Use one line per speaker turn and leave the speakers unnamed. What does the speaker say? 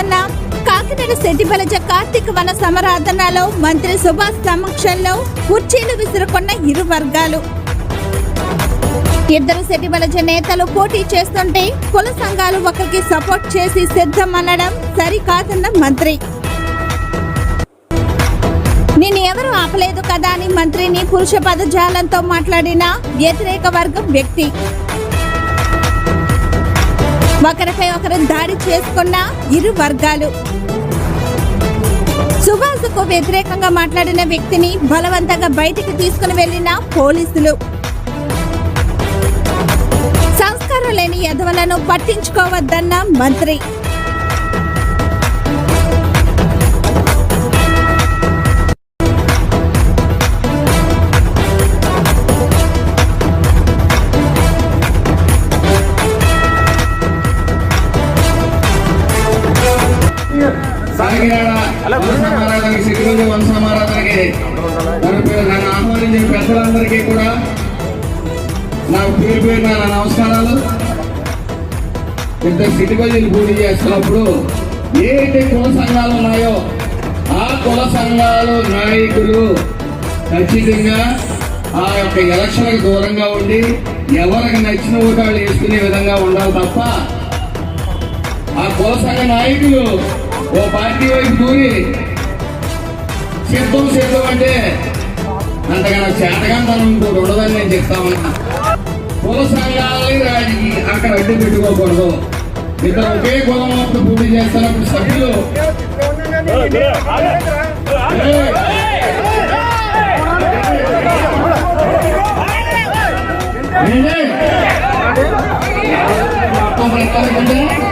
కాదన్న కాకినాడ సెట్టిబలజ కార్తీక వన సమరాధనలో మంత్రి సుభాష్ సమక్షంలో కుర్చీలు విసురుకున్న ఇరు వర్గాలు. ఇద్దరు సెటిబలజ నేతలు పోటీ చేస్తుంటే కుల సంఘాలు ఒకరికి సపోర్ట్ చేసి సిద్ధమనడం సరికాదన్న మంత్రి. నేను ఎవరు ఆపలేదు కదా అని మంత్రిని పురుష పదజాలంతో మాట్లాడిన వ్యతిరేక వర్గం వ్యక్తి. ఒకరిపై ఒకరు దాడి చేసుకున్న ఇరు వర్గాలు. సుభాష్కు వ్యతిరేకంగా మాట్లాడిన వ్యక్తిని బలవంతంగా బయటికి తీసుకుని వెళ్ళిన పోలీసులు. సంస్కారం లేని యధవలను పట్టించుకోవద్దన్న మంత్రి.
వంశమారాధనకి సిగ్గుంది వంశమారాధనకి నన్ను ఆహ్వానించిన పెద్దలందరికీ కూడా నా పేరు పేరు నా నమస్కారాలు. ఇద్దరు సిటిబజీలు పూజ చేస్తున్నప్పుడు ఏంటి కుల సంఘాలు ఉన్నాయో ఆ కుల సంఘాలు నాయకులు ఖచ్చితంగా ఆ యొక్క ఎలక్షన్కి దూరంగా ఉండి ఎవరికి నచ్చిన ఓటాలు వేసుకునే విధంగా ఉండాలి తప్ప ఆ కుల సంఘ నాయకులు ఓ పార్టీ వైపు దూరి సిద్ధం సిద్ధం అంటే అంతగా చేతగాంతనం ఇంకోటి ఉండదని నేను చెప్తామన్నా కుల సంఘాలని రాజకీయ అక్కడ అడ్డు పెట్టుకోకూడదు ఇద్దరు ఒకే కులం మొత్తం పూర్తి చేస్తున్నప్పుడు సభ్యులు మొత్తం ప్రకారం